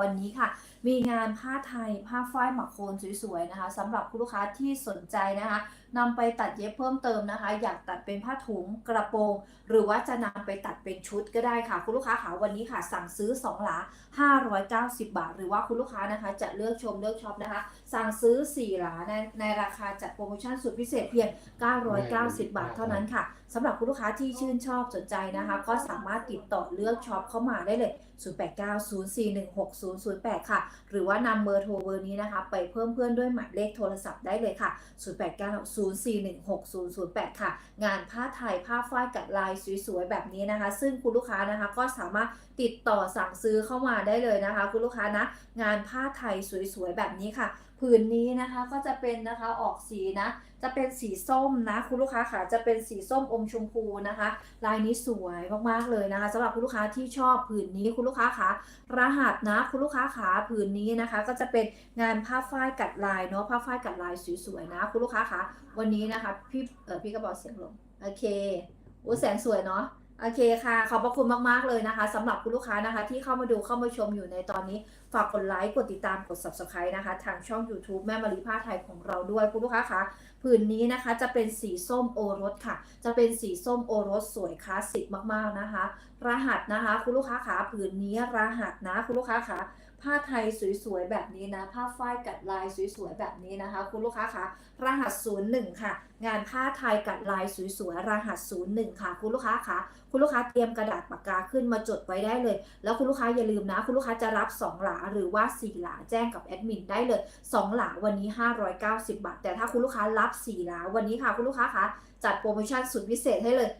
วันนี้ค่ะ มีงานผ้าไทยผ้าฝ้ายหมักโคนสวยๆนะคะสำหรับคุณลูกค้าที่สนใจนะคะ นำไปตัดเย็บเพิ่มเติมนะคะ อยากตัดเป็นผ้าถุงกระโปรง หรือว่าจะนำไปตัดเป็นชุดก็ได้ค่ะ คุณลูกค้าค่ะวันนี้ค่ะ สั่งซื้อ2หลา590 บาท หรือว่าคุณลูกค้านะคะ จะเลือกชมเลือกช็อปนะคะ สั่งซื้อ 4 หลาในในราคาจัดโปรโมชั่นสุดพิเศษเพียง 990 บาทเท่านั้นค่ะสำหรับคุณลูกค้าที่ชื่นชอบสนใจนะคะ ก็สามารถติดต่อเลือกช็อปเข้ามาได้เลย 0890416008 ค่ะ หรือว่านำเบอร์โทรเบอร์นี้นะคะ ไปเพิ่มเพื่อนด้วยหมายเลขโทรศัพท์ได้เลยค่ะ0416008 ค่ะ งานผ้าไทยผ้าฝ้ายกับลายสวยๆ แบบนี้นะคะ ซึ่งคุณลูกค้านะคะก็สามารถติดต่อสั่งซื้อเข้ามาได้เลยนะคะ คุณลูกค้านะ งานผ้าไทยสวยๆ แบบนี้ค่ะ ผืนนี้นะคะก็จะเป็นนะคะออกสีนะ จะเป็นสีส้มนะคุณลูกค้าค่ะจะเป็นสีส้มอมชมพูนะคะ ลายนี้สวยมากๆเลยนะคะสำหรับคุณลูกค้าที่ชอบผืนนี้คุณลูกค้าคะรหัสนะคุณลูกค้าขาผืนนี้นะคะ ก็จะเป็นงานผ้าฝ้ายกัดลายเนาะผ้าฝ้ายกัดลายสวยๆนะคุณลูกค้าคะวันนี้นะคะพี่เออพี่ก็บอกเสียงลงโอเคโอ้แสงสวยเนาะ โอเคค่ะ ขอบพระคุณมาก ๆ เลยนะคะสำหรับคุณลูกค้านะคะ ที่เข้ามาดูเข้ามาชมอยู่ในตอนนี้ ฝากกดไลค์กดติดตามกด subscribe นะคะ ทางช่อง YouTube แม่มารีผ้าไทยของเราด้วยคุณลูกค้าคะผืนนี้นะคะจะเป็นสีส้มโอรสค่ะ จะเป็นสีส้มโอรสสวยคลาสสิกมากๆนะคะ รหัสนะคะ คุณลูกค้าขาผืนนี้รหัสนะคุณลูกค้าขาผ้าไทยสวยๆแบบนี้นะ ผ้าฝ้ายกัดลายสวยๆแบบนี้นะคะ คุณลูกค้าคะรหัส 01 ค่ะงานผ้าไทยกัดลายสวยๆรหัส 01 ค่ะ คุณลูกค้าคะคุณลูกค้าเตรียมกระดาษปากกาขึ้นมาจดไว้ได้เลย แล้วคุณลูกค้าอย่าลืมนะ คุณลูกค้าจะรับ 2 หลาหรือว่า 4 หลาแจ้งกับแอดมินได้เลย 2 หลาวันนี้ 590 บาท แต่ถ้าคุณลูกค้ารับ 4 หลาวันนี้ค่ะ คุณลูกค้าคะจัดโปรโมชั่นสุดพิเศษให้เลย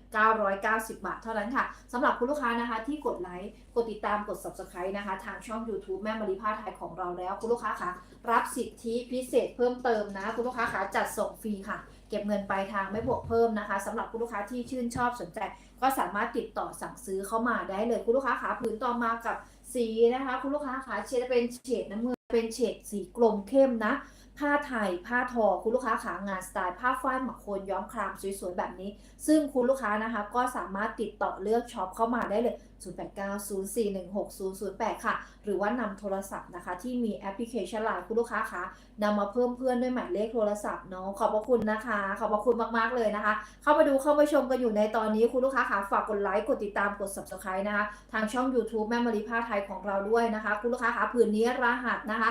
990 บาทเท่านั้นค่ะสำหรับคุณลูกค้านะคะที่กดไลค์กดติดตามกด subscribe นะคะ ทางช่อง YouTube แม่มารีผ้าไทยของเราแล้ว คุณลูกค้าคะรับสิทธิพิเศษเพิ่มเติมนะ คุณลูกค้าคะจัดส่งฟรีค่ะ เก็บเงินปลายทางไม่บวกเพิ่มนะคะสำหรับคุณลูกค้าที่ชื่นชอบสนใจ ก็สามารถติดต่อสั่งซื้อเข้ามาได้เลยคุณลูกค้าขาผืนต่อมากับสีนะคะ คุณลูกค้าขาเฉดเป็นเฉดน้ำเงินเป็นเฉดสีกลมเข้มนะ ผ้าไทย ผ้าทอ คุณลูกค้าขางานสไตล์ผ้าฝ้ายหมักโคนย้อมครามสวยๆแบบนี้ ซึ่งคุณลูกค้านะคะ ก็สามารถติดต่อเลือกช็อปเข้ามาได้เลย0890416008 ค่ะ หรือว่านำโทรศัพท์นะคะ ที่มีแอปพลิเคชันไลน์คุณลูกค้าคะนำมาเพิ่มเพื่อนด้วยหมายเลขโทรศัพท์เนาะขอบพระคุณนะคะ ขอบพระคุณมากๆเลยนะคะ เข้ามาดูเข้ามาชมกันอยู่ในตอนนี้คุณลูกค้าคะฝากกดไลค์กดติดตามกด subscribe นะคะ ทางช่อง YouTube แม่มารีผ้าไทยของเราด้วยนะคะ คุณลูกค้าคะผืนนี้รหัสนะคะ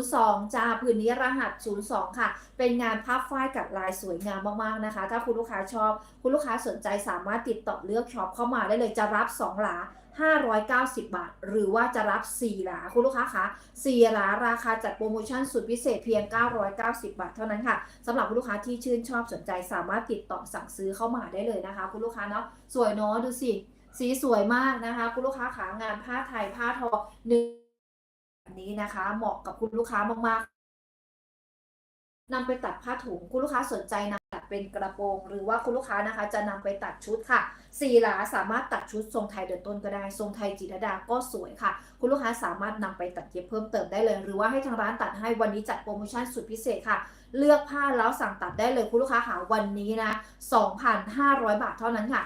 02จ้าผืนนี้รหัส 02 ค่ะ เป็นงานผ้าฝ้ายกับลายสวยงามมากๆนะคะ ถ้าคุณลูกค้าชอบ คุณลูกค้าสนใจสามารถติดต่อเลือกช็อปเข้ามาได้เลยจะรับ 2 หลา590 บาท หรือว่าจะรับ 4 หลา คุณลูกค้าคะ4หลาราคาจัดโปรโมชั่นสุดพิเศษเพียง 990 บาท เท่านั้นค่ะสำหรับคุณลูกค้าที่ชื่นชอบสนใจสามารถติดต่อสั่งซื้อเข้ามาได้เลยนะคะ คุณลูกค้าเนาะสวยเนาะดูสิ สีสวยมากนะคะ คุณลูกค้าขางานผ้าไทยผ้าทอเนื้อแบบนี้นะคะ เหมาะกับคุณลูกค้ามากๆนำไปตัดผ้าถุงคุณลูกค้าสนใจนำตัด เป็นกระโปรง หรือว่าคุณลูกค้านะคะจะนำไปตัดชุดค่ะสี่หลาสามารถตัดชุดทรงไทยเดินต้นก็ได้ ทรงไทยจิตรดาก็สวยค่ะ คุณลูกค้าสามารถนำไปตัดเย็บเพิ่มเติมได้เลย หรือว่าให้ทางร้านตัดให้วันนี้จัดโปรโมชั่นสุดพิเศษค่ะ เลือกผ้าแล้วสั่งตัดได้เลยคุณลูกค้าค่ะวันนี้นะ 2,500 บาทเท่านั้นค่ะ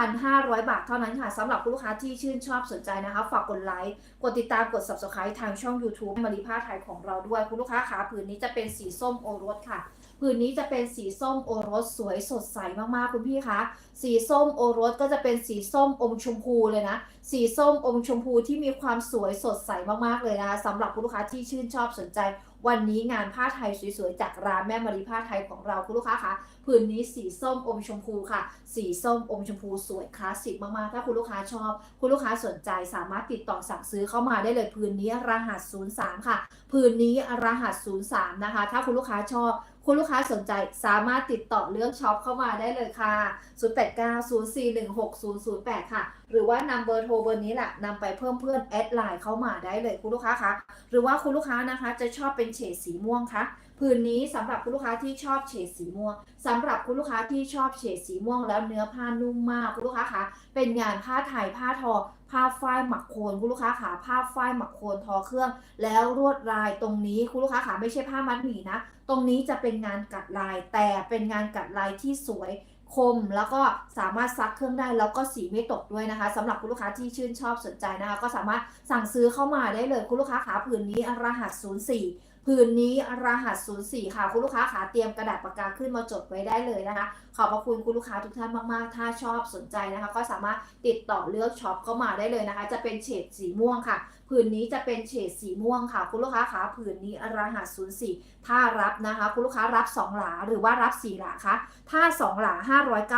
2,500 บาทเท่านั้นค่ะสำหรับคุณลูกค้าที่ชื่นชอบสนใจนะคะ ฝากกดไลค์ กดติดตาม กด subscribe ทางช่อง YouTube มารีผ้าไทยของเราด้วย คุณลูกค้าขาผืนนี้จะเป็นสีส้มโอรสค่ะ ผืนนี้จะเป็นสีส้มโอรสสวยสดใสมากๆคุณพี่คะสีส้มโอรสก็จะเป็นสีส้มอมชมพูเลยนะ สีส้มอมชมพูที่มีความสวยสดใสมากๆเลยนะคะสำหรับคุณลูกค้าที่ชื่นชอบสนใจ วันนี้งานผ้าไทยสวยๆจากร้านแม่มารีผ้าไทยของเราคุณลูกค้าคะผืนนี้สีส้มอมชมพูค่ะ สีส้มอมชมพูสวยคลาสสิกมากๆถ้าคุณลูกค้าชอบ คุณลูกค้าสนใจสามารถติดต่อสั่งซื้อเข้ามาได้เลยผืนนี้รหัส 03 ค่ะผืนนี้รหัส 03 นะคะ ถ้าคุณลูกค้าชอบ คุณลูกค้าสนใจสามารถติดต่อเลือกช็อปเข้ามาได้เลยค่ะ 0890416008 ค่ะ หรือว่านำเบอร์โทรเบอร์นี้แหละนำไปเพิ่มเพื่อนแอดไลน์เข้ามาได้เลยคุณลูกค้าคะ หรือว่าคุณลูกค้านะคะจะชอบเป็นเฉดสีม่วงคะผืนนี้สำหรับคุณลูกค้าที่ชอบเฉดสีม่วงสำหรับคุณลูกค้าที่ชอบเฉดสีม่วงแล้วเนื้อผ้านุ่มมากคุณลูกค้าคะเป็นงานผ้าไทยผ้าทอ ผ้าฝ้ายหมักโคนคุณลูกค้าขาผ้าฝ้ายหมักโคนทอเครื่อง แล้วลวดลายตรงนี้คุณลูกค้าขาไม่ใช่ผ้ามัดหมี่นะ ตรงนี้จะเป็นงานกัดลาย แต่เป็นงานกัดลายที่สวยคมแล้วก็สามารถซักเครื่องได้แล้วก็สีไม่ตกด้วยนะคะสำหรับคุณลูกค้าที่ชื่นชอบสนใจนะคะ ก็สามารถสั่งซื้อเข้ามาได้เลยคุณลูกค้าขาผืนนี้รหัส 04 คืนนี้รหัส 04 ค่ะ คุณลูกค้าขาเตรียมกระดาษปากกาขึ้นมาจดไว้ได้เลยนะคะ ขอบพระคุณคุณลูกค้าทุกท่านมาก ๆ ถ้าชอบสนใจนะคะ ก็สามารถติดต่อเลือกช็อปเข้ามาได้เลยนะคะ จะเป็นเฉดสีม่วงค่ะ ผืนนี้จะเป็นเฉดสีม่วงค่ะ คุณลูกค้าขาผืนนี้รหัส 04 ถ้ารับนะคะ คุณลูกค้ารับ 2 หลาหรือว่ารับ 4 หลาคะถ้า 2 หลา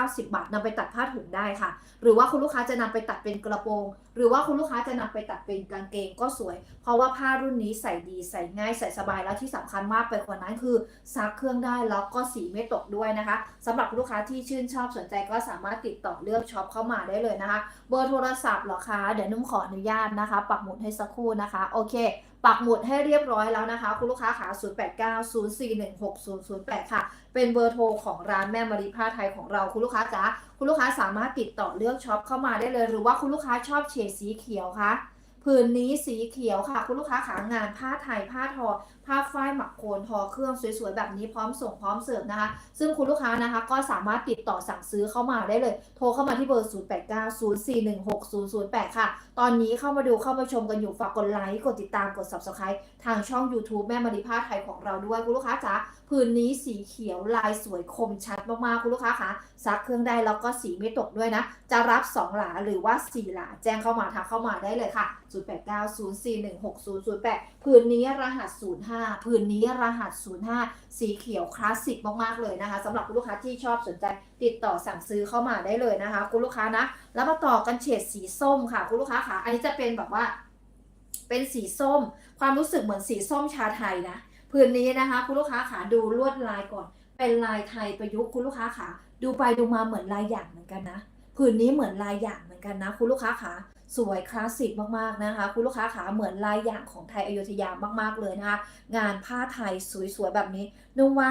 590 บาทนำไปตัดผ้าถุงได้ค่ะ หรือว่าคุณลูกค้าจะนำไปตัดเป็นกระโปรง หรือว่าคุณลูกค้าจะนำไปตัดเป็นกางเกงก็สวย เพราะว่าผ้ารุ่นนี้ใส่ดีใส่ง่ายใส่สบายแล้วที่สำคัญมากไปกว่านั้นคือซักเครื่องได้แล้วก็สีไม่ตกด้วยนะคะสำหรับลูกค้าที่ชื่นชอบสนใจก็สามารถติดต่อเลือกช็อปเข้ามาได้เลยนะคะ เบอร์โทรศัพท์หรอคะเดี๋ยวนุ่มขออนุญาตนะคะ ปักหมุดให้สกครู่นะคะ โอเค ปักหมุดให้เรียบร้อยแล้วนะคะ คุณลูกค้าขา0890416008 ค่ะ เป็นเบอร์โทรของร้านแม่มาริผ้าไทยของเราคุณลูกค้าจ๋าคุณลูกค้าสามารถติดต่อเลือกช็อปเข้ามาได้เลย หรือว่าคุณลูกค้าชอบเฉดสีเขียวคะ ผืนนี้สีเขียวค่ะ คุณลูกค้าขางานผ้าไทยผ้าทอ ผ้าฝ้ายหมักโคนทอเครื่องสวยๆ แบบนี้พร้อมส่งพร้อมเสิร์ฟนะคะ ซึ่งคุณลูกค้านะคะก็สามารถติดต่อสั่งซื้อเข้ามาได้เลย โทรเข้ามาที่เบอร์ 0890416008 ค่ะ ตอนนี้เข้ามาดูเข้ามาชมกันอยู่ฝากกดไลค์กดติดตามกด subscribe ทางช่อง YouTube แม่มาริผ้าไทยของเราด้วยคุณลูกค้าจ๋า ผืนนี้สีเขียวลายสวยคมชัดมากๆคุณลูกค้าคะซักเครื่องได้แล้วก็สีไม่ตกด้วยนะ จะรับ 2 หลาหรือว่า 4 หลาแจ้งเข้ามาทักเข้ามาได้เลยค่ะ 0890416008 ผืนนี้รหัส 05 ผืนนี้รหัส 05 สีเขียวคลาสสิกมากๆเลยนะคะสำหรับคุณลูกค้าที่ชอบสนใจติดต่อสั่งซื้อเข้ามาได้เลยนะคะ คุณลูกค้านะ แล้วมาต่อกันเฉดสีส้มค่ะ คุณลูกค้าคะอันนี้จะเป็นแบบว่า เป็นสีส้ม ความรู้สึกเหมือนสีส้มชาไทยนะ ผืนนี้นะคะ คุณลูกค้าขาดูลวดลายก่อน เป็นลายไทยประยุกต์คุณลูกค้าขาดูไปดูมาเหมือนลายอย่างเหมือนกันนะผืนนี้เหมือนลายอย่างเหมือนกันนะ คุณลูกค้าขาสวยคลาสสิกมากๆนะคะ คุณลูกค้าขาเหมือนลายอย่างของไทยอยุธยามากๆเลยนะคะงานผ้าไทยสวยๆแบบนี้นุ่มว่า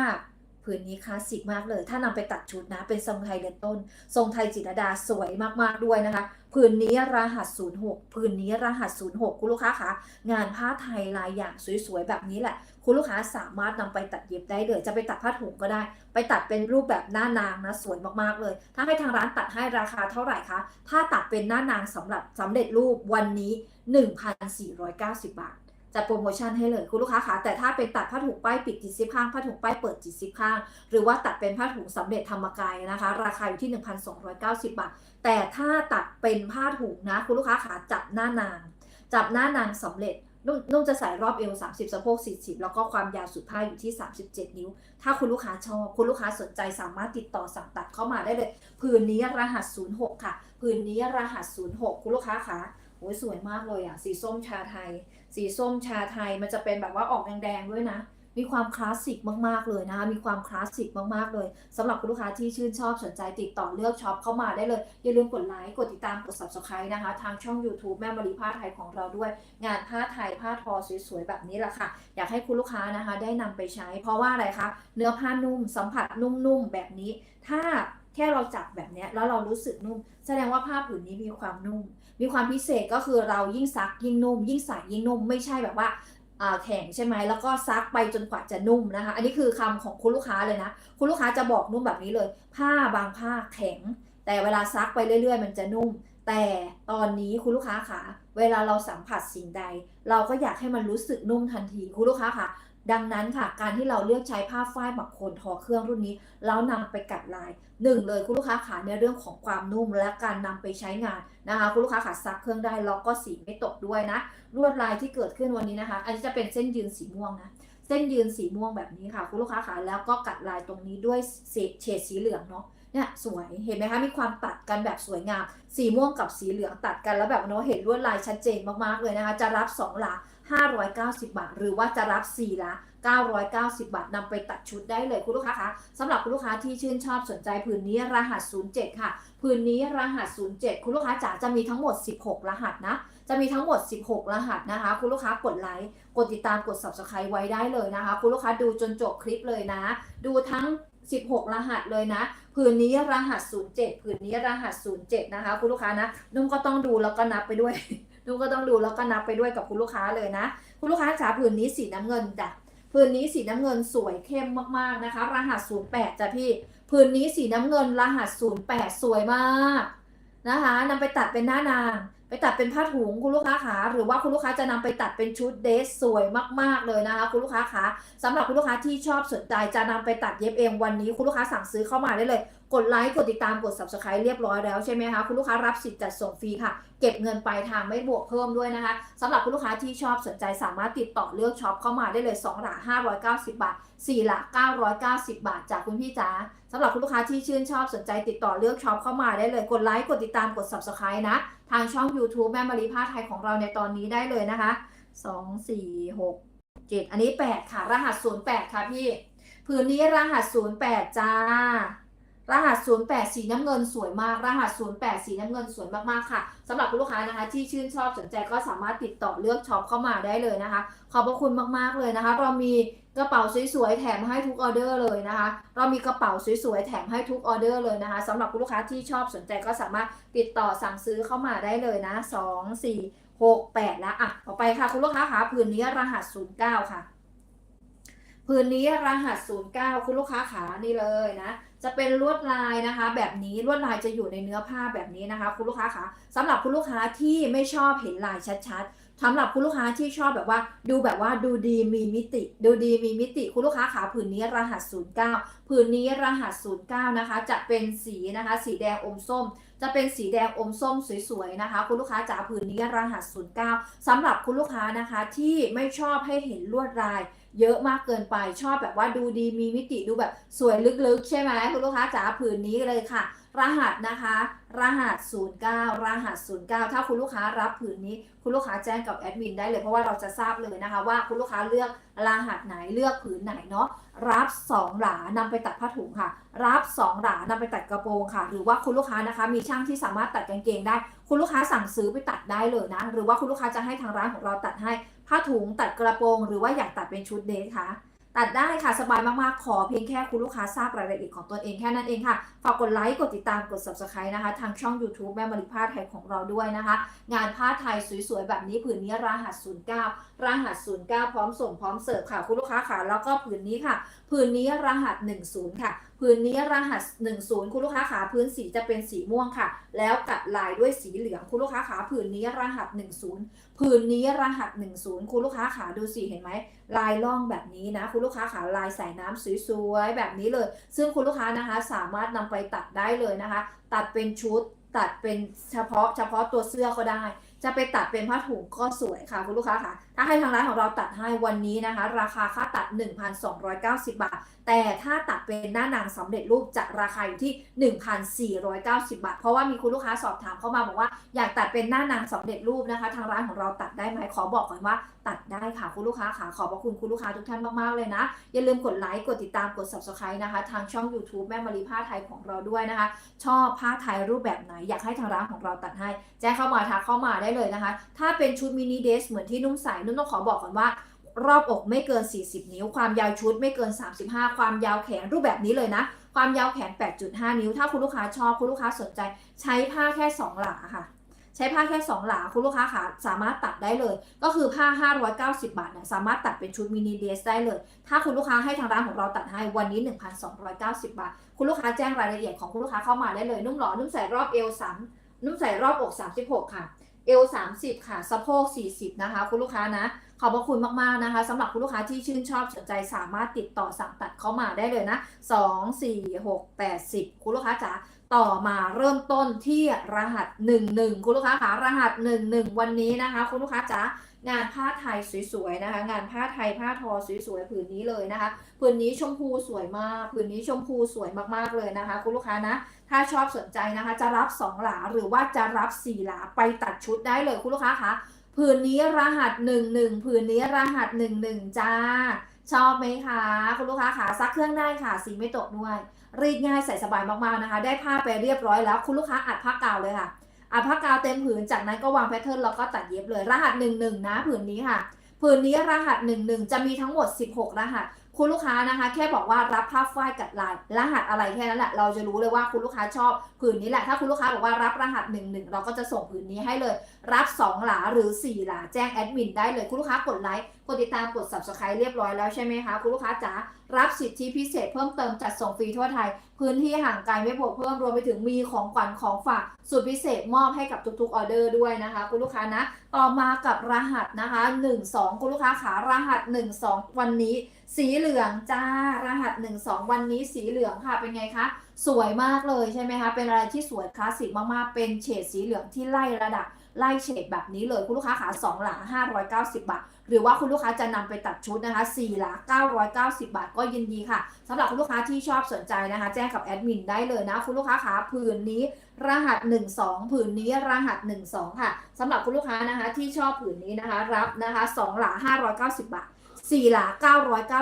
ผืนนี้คลาสสิกมากเลย ถ้านำไปตัดชุดนะ เป็นทรงไทยเดือนต้น ทรงไทยจิตรดาสวยมากๆด้วยนะคะ ผืนนี้รหัส 06 ผืนนี้รหัส 06 คุณลูกค้าคะ งานผ้าไทยลายอย่างสวยๆ แบบนี้แหละ คุณลูกค้าสามารถนำไปตัดเย็บได้เลย จะไปตัดผ้าถุงก็ได้ ไปตัดเป็นรูปแบบหน้านางนะ สวยมากๆเลย ถ้าให้ทางร้านตัดให้ราคาเท่าไหร่คะ ถ้าตัดเป็นหน้านางสำหรับสำเร็จรูปวันนี้ 1,490 บาท จัดโปรโมชั่นให้เลยคุณลูกค้าคะแต่ถ้าเป็นตัดผ้าถุงป้ายปิดจิตซิปข้างผ้าถุงป้ายเปิดจิตซิปข้าง หรือว่าตัดเป็นผ้าถุงสำเร็จธรรมกายนะคะ ราคาอยู่ที่ 1,290 บาท แต่ถ้าตัดเป็นผ้าถุงนะคุณลูกค้าขาจับหน้านาง จับหน้านางสำเร็จนุ่มจะใส่รอบเอว 30 สะโพก 40 แล้วก็ความยาวสุดผ้าอยู่ที่ 37 นิ้ว ถ้าคุณลูกค้าชอบ คุณลูกค้าสนใจสามารถติดต่อสั่งตัดเข้ามาได้เลยผืนนี้รหัส 06 ค่ะผืนนี้รหัส 06 คุณลูกค้าคะ โอ้ยสวยมากเลยอะสีส้มชาไทย สีส้มชาไทยมันจะเป็นแบบว่าออกแดงๆด้วยนะ มีความคลาสสิกมากๆเลยนะคะมีความคลาสสิกมากๆเลยสำหรับคุณลูกค้าที่ชื่นชอบสนใจติดต่อเลือกช็อปเข้ามาได้เลย อย่าลืมกดไลค์กดติดตามกด subscribe นะคะ ทางช่อง YouTube แม่มารีผ้าไทยของเราด้วย งานผ้าไทยผ้าทอสวยๆแบบนี้แหละค่ะ อยากให้คุณลูกค้านะคะได้นำไปใช้ เพราะว่าอะไรคะเนื้อผ้านุ่มสัมผัสนุ่มๆแบบนี้ ถ้าแค่เราจับแบบนี้แล้วเรารู้สึกนุ่ม แสดงว่าผ้าผืนนี้มีความนุ่ม มีความพิเศษก็คือเรายิ่งซักยิ่งนุ่ม ยิ่งใส่ยิ่งนุ่มไม่ใช่แบบว่าอ่าแข็งใช่ไหมแล้วก็ซักไปจนกว่าจะนุ่มนะคะ อันนี้คือคำของคุณลูกค้าเลยนะ คุณลูกค้าจะบอกนุ่มแบบนี้เลย ผ้าบางผ้าแข็ง แต่เวลาซักไปเรื่อย ๆ มันจะนุ่ม แต่ตอนนี้คุณลูกค้าขาเวลาเราสัมผัสสิ่งใด เราก็อยากให้มันรู้สึกนุ่มทันที คุณลูกค้าค่ะ ดังนั้นค่ะ การที่เราเลือกใช้ผ้าฝ้ายหมักโคนทอเครื่องรุ่นนี้ แล้วนำไปกัดลายหนึ่งเลยคุณลูกค้าขาในเรื่องของความนุ่มและการนำไปใช้งานนะคะ คุณลูกค้าขาซักเครื่องได้แล้วก็สีไม่ตกด้วยนะลวดลายที่เกิดขึ้นวันนี้นะคะ อันนี้จะเป็นเส้นยืนสีม่วงนะเส้นยืนสีม่วงแบบนี้ค่ะ คุณลูกค้าขาแล้วก็กัดลายตรงนี้ด้วยเฉดสีเหลืองเนาะ เนี่ยสวยเห็นไหมคะมีความตัดกันแบบสวยงาม สีม่วงกับสีเหลืองตัดกันแล้วแบบเนาะเห็นลวดลายชัดเจนมากๆเลยนะคะจะรับ 2 หลา590 บาท หรือว่าจะรับ 4ลา990 บาทนำไปตัดชุดได้เลยคุณลูกค้าคะสำหรับคุณลูกค้าที่ชื่นชอบสนใจผืนนี้รหัส 07 ค่ะผืนนี้รหัส 07 คุณลูกค้าจ๋าจะมีทั้งหมด 16 รหัสนะ จะมีทั้งหมด 16 รหัสนะคะ คุณลูกค้ากดไลค์กดติดตามกด subscribe ไว้ได้เลยนะคะ คุณลูกค้าดูจนจบคลิปเลยนะ ดูทั้ง 16 รหัสเลยนะ ผืนนี้รหัส 07ผืนนี้รหัส 07 นะคะ คุณลูกค้านะ นุ่มก็ต้องดูแล้วก็นับไปด้วย นุ่มก็ต้องดูแล้วก็นับไปด้วยกับคุณลูกค้าเลยนะ คุณลูกค้าจ๋าผืนนี้สีน้ำเงินจ้ะผืนนี้สีน้ำเงินสวยเข้มมากๆนะคะ รหัส 08จ้ะพี่ผืนนี้สีน้ำเงินรหัส 08 สวยมากนะคะนำไปตัดเป็นหน้านาง ไปตัดเป็นผ้าถุงคุณลูกค้าขาหรือว่าคุณลูกค้าจะนำไปตัดเป็นชุดเดรสสวยมากๆเลยนะคะ คุณลูกค้าขาสำหรับคุณลูกค้าที่ชอบสนใจจะนำไปตัดเย็บเองวันนี้ คุณลูกค้าสั่งซื้อเข้ามาได้เลย กดไลค์กดติดตามกด subscribe เรียบร้อยแล้วใช่ไหมคะคุณลูกค้ารับสิทธิ์จัดส่งฟรีค่ะ เก็บเงินปลายทางไม่บวกเพิ่มด้วยนะคะสำหรับคุณลูกค้าที่ชอบสนใจสามารถติดต่อเลือกช็อปเข้ามาได้เลย2หลา590 บาท4หลา990 บาทจากคุณพี่จ๋า สำหรับคุณลูกค้าที่ชื่นชอบสนใจติดต่อเลือกช็อปเข้ามาได้เลย กดไลค์กดติดตามกด subscribe นะ ทางช่อง YouTube แม่มารีผ้าไทยของเราในตอนนี้ได้เลยนะคะ 2 4 6 7 อันนี้ 8 ค่ะ รหัส 08 ค่ะพี่ ผืนนี้รหัส 08 จ้า รหัส 08 สีน้ำเงินสวยมาก รหัส 08 สีน้ำเงินสวยมากๆค่ะสำหรับคุณลูกค้านะคะ ที่ชื่นชอบสนใจก็สามารถติดต่อเลือกช็อปเข้ามาได้เลยนะคะ ขอบพระคุณมากๆเลยนะคะ เรามี กระเป๋าสวยๆแถมให้ทุกออเดอร์เลยนะคะ เรามีกระเป๋าสวยๆแถมให้ทุกออเดอร์เลยนะคะสำหรับคุณลูกค้าที่ชอบสนใจก็สามารถติดต่อสั่งซื้อเข้ามาได้เลยนะ 2 4 6 8 แล้วอะต่อไปค่ะคุณลูกค้าคะผืนนี้รหัส 09 ค่ะผืนนี้รหัส 09 คุณลูกค้าขานี่เลยนะ จะเป็นลวดลายนะคะ แบบนี้ลวดลายจะอยู่ในเนื้อผ้าแบบนี้นะคะ คุณลูกค้าคะสำหรับคุณลูกค้าที่ไม่ชอบเห็นลายชัดๆ สำหรับคุณลูกค้าที่ชอบแบบว่า ดูแบบว่าดูดีมีมิติ ดูดีมีมิติ คุณลูกค้าขาผืนนี้รหัส 09 ผืนนี้รหัส 09 นะคะ จะเป็นสีนะคะ สีแดงอมส้ม จะเป็นสีแดงอมส้มสวยๆนะคะ คุณลูกค้าจ๋าผืนนี้รหัส 09สำหรับคุณลูกค้านะคะที่ไม่ชอบให้เห็นลวดลาย เยอะมากเกินไปชอบแบบว่าดูดีมีมิติดูแบบสวยลึกๆ ใช่ไหมคุณลูกค้าจ๋าผืนนี้เลยค่ะ รหัสนะคะ รหัส 09 รหัส 09 ถ้าคุณลูกค้ารับผืนนี้ คุณลูกค้าแจ้งกับแอดมินได้เลยเพราะว่าเราจะทราบเลยนะคะว่าคุณลูกค้าเลือกรหัสไหนเลือกผืนไหนเนาะรับ 2 หลานำไปตัดผ้าถุงค่ะ รับ 2 หลานำไปตัดกระโปรงค่ะ หรือว่าคุณลูกค้านะคะ มีช่างที่สามารถตัดกางเกงได้ คุณลูกค้าสั่งซื้อไปตัดได้เลยนะ หรือว่าคุณลูกค้าจะให้ทางร้านของเราตัดให้ผ้าถุงตัดกระโปรง หรือว่าอยากตัดเป็นชุดเดทค่ะ ตัดได้ค่ะสบายมากๆ ขอเพียงแค่คุณลูกค้าทราบรายละเอียดของตนเองแค่นั้นเองค่ะ ฝากกดไลค์ กดติดตาม กด subscribe นะคะ ทางช่อง YouTube แม่มาริผ้าไทยของเราด้วยนะคะ งานผ้าไทยสวยๆ แบบนี้ผืนนี้รหัส 09 รหัส 09 พร้อมส่งพร้อมเสิร์ฟค่ะ คุณลูกค้าค่ะ แล้วก็ผืนนี้ค่ะ ผืนนี้รหัส 10 ค่ะ ผืนนี้รหัส 10 คุณลูกค้าขาพื้นสีจะเป็นสีม่วงค่ะ แล้วกัดลายด้วยสีเหลืองคุณลูกค้าขาผืนนี้รหัส 10 ผืนนี้รหัส 10 คุณลูกค้าขาดูสิเห็นไหมลายล่องแบบนี้นะ คุณลูกค้าขาลายสายน้ำสวยๆแบบนี้เลย ซึ่งคุณลูกค้านะคะสามารถนำไปตัดได้เลยนะคะ ตัดเป็นชุดตัดเป็นเฉพาะเฉพาะตัวเสื้อก็ได้ จะไปตัดเป็นผ้าถุงก็สวยค่ะคุณลูกค้าค่ะ ถ้าให้ทางร้านของเราตัดให้วันนี้นะคะ ราคาค่าตัด 1,290 บาท แต่ถ้าตัดเป็นหน้านางสำเร็จรูปจะราคาอยู่ที่ 1,490 บาท เพราะว่ามีคุณลูกค้าสอบถามเข้ามาบอกว่าอยากตัดเป็นหน้านางสำเร็จรูปนะคะ ทางร้านของเราตัดได้ไหมขอบอกก่อนว่า ตัดได้ค่ะคุณลูกค้าค่ะขอบพระคุณคุณลูกค้าทุกท่านมากๆเลยนะ อย่าลืมกดไลค์กดติดตามกด subscribe นะคะ ทางช่อง YouTube แม่มารีผ้าไทยของเราด้วยนะคะ ชอบผ้าไทยรูปแบบไหนอยากให้ทางร้านของเราตัดให้แจ้งเข้ามาทักเข้ามาได้เลยนะคะ ถ้าเป็นชุดมินิเดสเหมือนที่นุ่มใส่นุ่มต้องขอบอกก่อนว่า รอบอกไม่เกิน 40 นิ้ว ความยาวชุดไม่เกิน 35 ความยาวแขนรูปแบบนี้เลยนะ ความยาวแขน 8.5 นิ้ว ถ้าคุณลูกค้าชอบคุณลูกค้าสนใจ ใช้ผ้าแค่ 2 หลาค่ะ ใช้ผ้าแค่ 2 หลาคุณลูกค้าขาสามารถตัดได้เลย ก็คือผ้า 590 บาทเนี่ยสามารถตัดเป็นชุดมินิเดสได้เลย ถ้าคุณลูกค้าให้ทางร้านของเราตัดให้วันนี้ 1,290 บาท คุณลูกค้าแจ้งรายละเอียดของคุณลูกค้าเข้ามาได้เลย นุ่มหล่อนุ่มใส่รอบเอว3นุ่มใส่รอบอก 36 ค่ะ เอว30 ค่ะ สะโพก40 นะคะ คุณลูกค้านะ ขอบพระคุณมากๆนะคะสำหรับคุณลูกค้าที่ชื่นชอบสนใจสามารถติดต่อสั่งตัดเข้ามาได้เลยนะ 2 4 6 8 10 คุณลูกค้าจ๋าต่อมาเริ่มต้นที่รหัส 11 คุณลูกค้าขารหัส 11 วันนี้นะคะ คุณลูกค้าจ๋างานผ้าไทยสวยๆนะคะ งานผ้าไทยผ้าทอสวยๆผืนนี้เลยนะคะผืนนี้ชมพูสวยมากผืนนี้ชมพูสวยมากๆเลยนะคะ คุณลูกค้านะ ถ้าชอบสนใจนะคะ จะรับ 2 หลาหรือว่าจะรับ 4 หลาไปตัดชุดได้เลยคุณลูกค้าคะ ผืนนี้รหัส 11ผืนนี้รหัส 11 จ้า ชอบไหมคะ คุณลูกค้าขาซักเครื่องได้ค่ะสีไม่ตกด้วย รีดง่ายใส่สบายมากๆนะคะ ได้ผ้าไปเรียบร้อยแล้ว คุณลูกค้าอัดผ้ากาวเลยค่ะอัดผ้ากาวเต็มผืนจากนั้นก็วางแพทเทิร์นแล้วก็ตัดเย็บเลยรหัส 11 นะผืนนี้ค่ะ ผืนนี้รหัส 11 จะมีทั้งหมด 16 รหัส คุณลูกค้านะคะ แค่บอกว่ารับผ้าฝ้ายกับลายรหัสอะไรแค่นั้นแหละเราจะรู้เลยว่าคุณลูกค้าชอบผืนนี้แหละถ้าคุณลูกค้าบอกว่ารับรหัส1นึเราก็จะส่งผืนนี้ให้เลย รับ 2 หลาหรือ 4 หลาแจ้งแอดมินได้เลยคุณลูกค้ากดไลค์ ดติดตามกด subscribe เรียบร้อยแล้วใช่ไหมคะ คุณลูกค้าจ๋ารับสิทธิพิเศษเพิ่มเติมจัดส่งฟรีทั่วไทย พื้นที่ห่างไกลไม่บวกเพิ่มรวมไปถึงมีของขวัญของฝากสุดพิเศษมอบให้กับทุกๆออเดอร์ด้วยนะคะ คุณลูกค้านะ ต่อมากับรหัสนะคะ 1 2 คุณลูกค้าขารหัส 1 2 วันนี้ สีเหลืองจ้ารหัส 1 2 วันนี้สีเหลืองค่ะเป็นไงคะสวยมากเลยใช่ไหมคะ เป็นอะไรที่สวยคลาสสิกมากๆ เป็นเฉดสีเหลืองที่ไล่ระดับไล่เฉดแบบนี้เลยคุณลูกค้าขา2หลา590 บาท หรือว่าคุณลูกค้าจะนำไปตัดชุดนะคะ4หลา990 บาท ก็ยินดีค่ะสำหรับคุณลูกค้าที่ชอบสนใจนะคะ แจ้งกับแอดมินได้เลยนะ คุณลูกค้าขาผืนนี้ รหัส 12 ผืนนี้รหัส 12 ค่ะสำหรับคุณลูกค้านะคะที่ชอบผืนนี้นะคะ รับนะคะ2หลา590 บาท 4หลา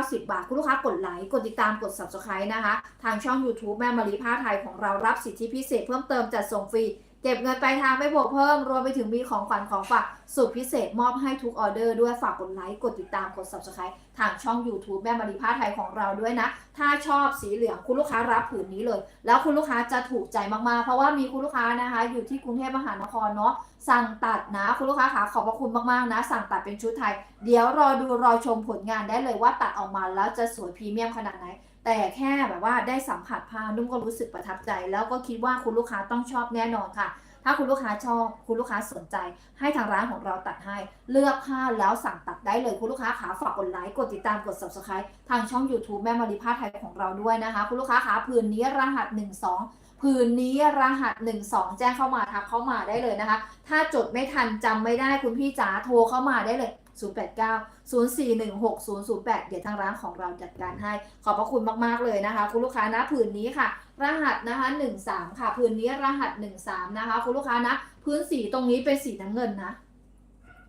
990 บาท คุณลูกค้ากดไลค์กดติดตามกด subscribe นะคะ ทางช่อง YouTube แม่มารีผ้าไทยของเรารับสิทธิพิเศษเพิ่มเติมจัดส่งฟรี เก็บเงินปลายทางไม่บวกเพิ่ม รวมไปถึงมีของขวัญของฝากสุดพิเศษมอบให้ทุกออเดอร์ด้วยฝากกดไลค์ กดติดตาม กด subscribe ทางช่อง YouTube แม่มารีผ้าไทยของเราด้วยนะ ถ้าชอบสีเหลืองคุณลูกค้ารับผืนนี้เลย แล้วคุณลูกค้าจะถูกใจมากๆ เพราะว่ามีคุณลูกค้านะคะ อยู่ที่กรุงเทพมหานครเนาะสั่งตัดนะ คุณลูกค้าขาขอบพระคุณมากๆนะ สั่งตัดเป็นชุดไทย เดี๋ยวรอดูรอชมผลงานได้เลยว่าตัดออกมาแล้วจะสวยพรีเมียมขนาดไหน แต่แค่แบบว่าได้สัมผัสผ้านุ่มก็รู้สึกประทับใจ แล้วก็คิดว่าคุณลูกค้าต้องชอบแน่นอนค่ะ ถ้าคุณลูกค้าชอบคุณลูกค้าสนใจ ให้ทางร้านของเราตัดให้ เลือกผ้าแล้วสั่งตัดได้เลยคุณลูกค้าขาฝากกดไลค์กดติดตามกด subscribe ทางช่อง YouTube แม่มารีผ้าไทยของเราด้วยนะคะ คุณลูกค้าขาผืนนี้รหัส 12ผืนนี้รหัส 12 แจ้งเข้ามาทักเข้ามาได้เลยนะคะ ถ้าจดไม่ทันจำไม่ได้คุณพี่จ๋าโทรเข้ามาได้เลย 089 0416 008เดี๋ยวทางร้านของเราจัดการให้ ขอบพระคุณมาก ๆ เลยนะคะ คุณลูกค้านะผืนนี้ค่ะ รหัสนะคะ 13 ค่ะ ผืนนี้รหัส 13 นะคะ คุณลูกค้านะ พื้นสีตรงนี้เป็นสีน้ำเงินนะ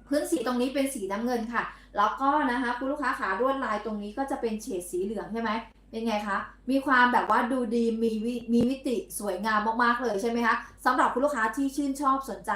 พื้นสีตรงนี้เป็นสีน้ำเงินค่ะ แล้วก็นะคะ คุณลูกค้าขาลวดลายตรงนี้ก็จะเป็นเฉดสีเหลืองใช่ไหมเป็นไงคะ มีความแบบว่าดูดี มีวิมีมิติสวยงามมากๆเลยใช่ไหมคะสำหรับคุณลูกค้าที่ชื่นชอบสนใจ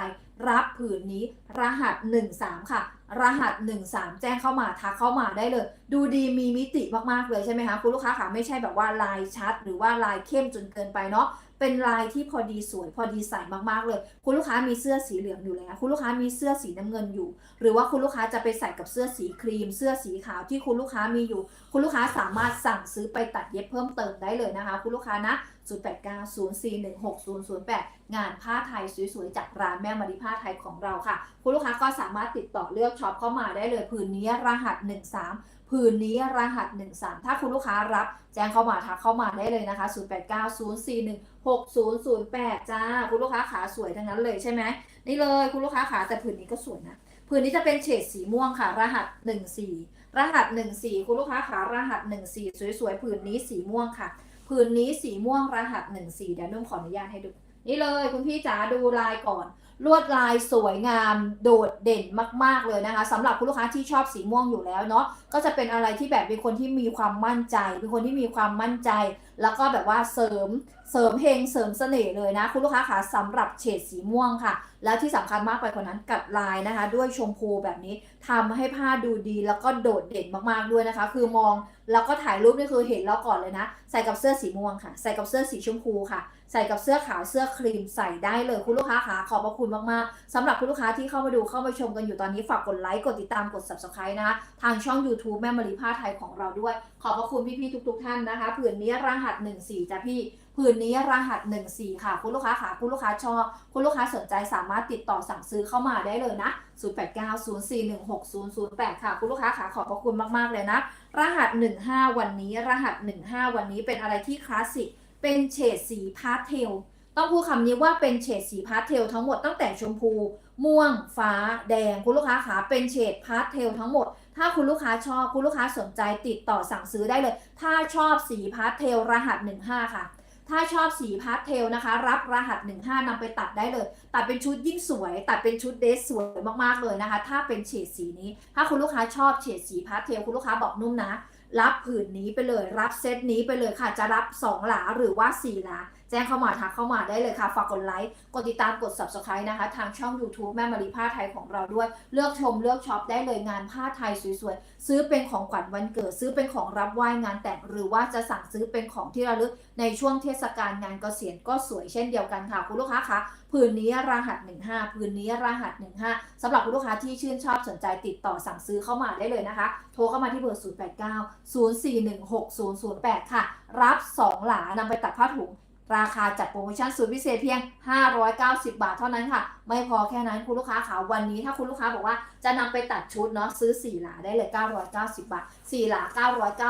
รับผืนนี้รหัส 13 ค่ะ รหัส 13 แจ้งเข้ามาทักเข้ามาได้เลย ดูดีมีมิติมากๆเลยใช่ไหมคะคุณลูกค้าค่ะไม่ใช่แบบว่าลายชัด หรือว่าลายเข้มจนเกินไปเนาะ เป็นลายที่พอดีสวยพอดีใส่มากๆเลย คุณลูกค้ามีเสื้อสีเหลืองอยู่แล้ว คุณลูกค้ามีเสื้อสีน้ำเงินอยู่ หรือว่าคุณลูกค้าจะไปใส่กับเสื้อสีครีม เสื้อสีขาวที่คุณลูกค้ามีอยู่ คุณลูกค้าสามารถสั่งซื้อไปตัดเย็บเพิ่มเติมได้เลยนะคะ คุณลูกค้านะ0890416008 งานผ้าไทยสวยๆ จากร้านแม่มาริผ้าไทยของเราค่ะ คุณลูกค้าก็สามารถติดต่อเลือกช็อปเข้ามาได้เลยผืนนี้รหัส 13ผืนนี้รหัส 13 ถ้าคุณลูกค้ารับ แจ้งเข้ามาทักเข้ามาได้เลยนะคะ 0890416008 จ้า คุณลูกค้าขาสวยทั้งนั้นเลยใช่ไหมนี่เลยคุณลูกค้าขาแต่ผืนนี้ก็สวยนะผืนนี้จะเป็นเฉดสีม่วงค่ะ รหัส 14 รหัส 14 คุณลูกค้าขารหัส 14 สวยๆผืนนี้สีม่วงค่ะ ผืนนี้สีม่วงรหัส 14 เดี๋ยวนุ่มขออนุญาตให้ดู นี่เลยคุณพี่จ๋าดูลายก่อน ลวดลายสวยงามโดดเด่นมาก ๆเลยนะคะสำหรับคุณลูกค้าที่ชอบสีม่วงอยู่แล้วเนาะก็จะเป็นอะไรที่แบบเป็นคนที่มีความมั่นใจ เป็นคนที่มีความมั่นใจ แล้วก็แบบว่าเสริมเสริมเฮงเสริมเสน่ห์เลยนะ คุณลูกค้าคะสำหรับเฉดสีม่วงค่ะ แล้วที่สำคัญมากไปกว่านั้นกับลายนะคะ ด้วยชมพูแบบนี้ทำให้ผ้าดูดีแล้วก็โดดเด่นมากๆด้วยนะคะ คือมองแล้วก็ถ่ายรูปนี่คือเห็นแล้วก่อนเลยนะ ใส่กับเสื้อสีม่วงค่ะ ใส่กับเสื้อสีชมพูค่ะ ใส่กับเสื้อขาวเสื้อครีมใส่ได้เลยคุณลูกค้าคะขอบพระคุณมากๆสำหรับคุณลูกค้าที่เข้ามาดูเข้ามาชมกันอยู่ตอนนี้ฝากกดไลค์กดติดตามกด subscribe นะคะทางช่อง YouTube แม่มารีผ้าไทยของเราด้วย ขอบพระคุณพี่ๆทุก ๆ ท่านนะคะผืนนี้รหัส 14จ้ะพี่ผืนนี้รหัส 14 ค่ะ คุณลูกค้าค่ะ คุณลูกค้าชอบ คุณลูกค้าสนใจสามารถติดต่อสั่งซื้อเข้ามาได้เลยนะ 0890416008 ค่ะ คุณลูกค้าค่ะขอบพระคุณมาก ๆ เลยนะ รหัส 15 วันนี้ รหัส 15 วันนี้เป็นอะไรที่คลาสสิก เป็นเฉดสีพาสเทล ต้องพูดคำนี้ว่าเป็นเฉดสีพาสเทลทั้งหมดตั้งแต่ชมพู ม่วง ฟ้า แดง คุณลูกค้าขาเป็นเฉดพาสเทลทั้งหมด ถ้าคุณลูกค้าชอบคุณลูกค้าสนใจติดต่อสั่งซื้อได้เลย ถ้าชอบสีพาสเทลรหัส 15 ค่ะ ถ้าชอบสีพาสเทลนะคะ รับรหัส 15นำไปตัดได้เลย ตัดเป็นชุดยิ่งสวย ตัดเป็นชุดเดรสสวยมากๆเลยนะคะ ถ้าเป็นเฉดสีนี้ ถ้าคุณลูกค้าชอบเฉดสีพาสเทลคุณลูกค้าบอกนุ่มนะรับผืนนี้ไปเลย รับเซตนี้ไปเลยค่ะ จะรับ 2 หลาหรือว่า 4 หลาแจ้งเข้ามาทักเข้ามาได้เลยค่ะ ฝากกดไลค์ กดติดตามกด subscribe นะคะ ทางช่อง YouTube แม่มารีผ้าไทยของเราด้วย เลือกชมเลือกช็อปได้เลยงานผ้าไทยสวยๆ ซื้อเป็นของขวัญวันเกิด ซื้อเป็นของรับไหว้งานแต่ง หรือว่าจะสั่งซื้อเป็นของที่ระลึก ในช่วงเทศกาลงานเกษียณก็สวยเช่นเดียวกันค่ะ คุณลูกค้าคะผืนนี้รหัส 15ผืนนี้รหัส 15สำหรับคุณลูกค้าที่ชื่นชอบสนใจติดต่อสั่งซื้อเข้ามาได้เลยนะคะ โทรเข้ามาที่เบอร์ 089 041 6008 ค่ะ รับ 2 หลานำไปตัดผ้าถุง ราคาจัดโปรโมชั่นสุดพิเศษเพียง 590 บาทเท่านั้นค่ะ ไม่พอแค่นั้นคุณลูกค้าค่ะวันนี้ถ้าคุณลูกค้าบอกว่าจะนำไปตัดชุดเนาะซื้อ 4 หลาได้เลย 990 บาท 4 หลา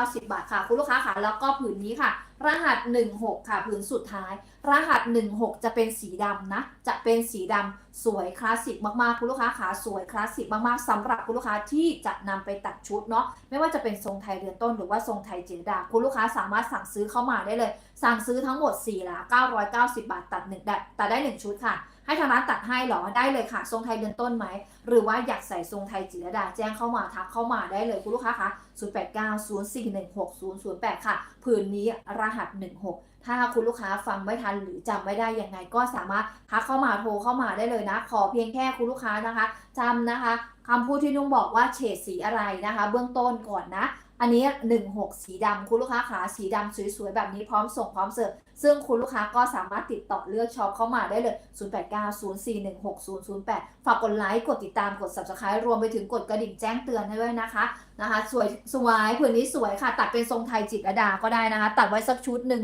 990 บาทค่ะ คุณลูกค้าค่ะแล้วก็ผืนนี้ค่ะ รหัส 16 ค่ะ ผืนสุดท้าย รหัส 16 จะเป็นสีดำนะ จะเป็นสีดำสวยคลาสสิกมากๆ คุณลูกค้าขาสวยคลาสสิกมากๆสำหรับคุณลูกค้าที่จะนำไปตัดชุดเนาะไม่ว่าจะเป็นทรงไทยเรือนต้นหรือว่าทรงไทยเจดาคุณลูกค้าสามารถสั่งซื้อเข้ามาได้เลย สั่งซื้อทั้งหมด4ลา990 บาทตัดหนึ่งได้ตัดได้ 1 ชุดค่ะ ให้ทางร้านตัดให้หรอได้เลยค่ะ ทรงไทยเรือนต้นไหม หรือว่าอยากใส่ทรงไทยจิรดา แจ้งเข้ามาทักเข้ามาได้เลยคุณลูกค้าคะ0890416008 ค่ะ ผืนนี้รหัส 16 ถ้าคุณลูกค้าฟังไม่ทันหรือจำไม่ได้ยังไงก็สามารถทักเข้ามาโทรเข้ามาได้เลยนะ ขอเพียงแค่คุณลูกค้านะคะจำนะคะคำพูดที่นุ่งบอกว่าเฉดสีอะไรนะคะ เบื้องต้นก่อนนะ อันนี้ 16 สีดำคุณลูกค้าขาสีดำสวยๆ แบบนี้พร้อมส่งพร้อมเสิร์ฟซึ่งคุณลูกค้าก็สามารถติดต่อเลือกช็อปเข้ามาได้เลย 0890416008 ฝากกดไลค์ กดติดตามกด subscribe รวมไปถึงกดกระดิ่งแจ้งเตือนให้ด้วยนะคะนะคะ สวยสวยผืนนี้สวยค่ะ ตัดเป็นทรงไทยจิตรดาก็ได้นะคะ ตัดไว้สักชุดหนึ่ง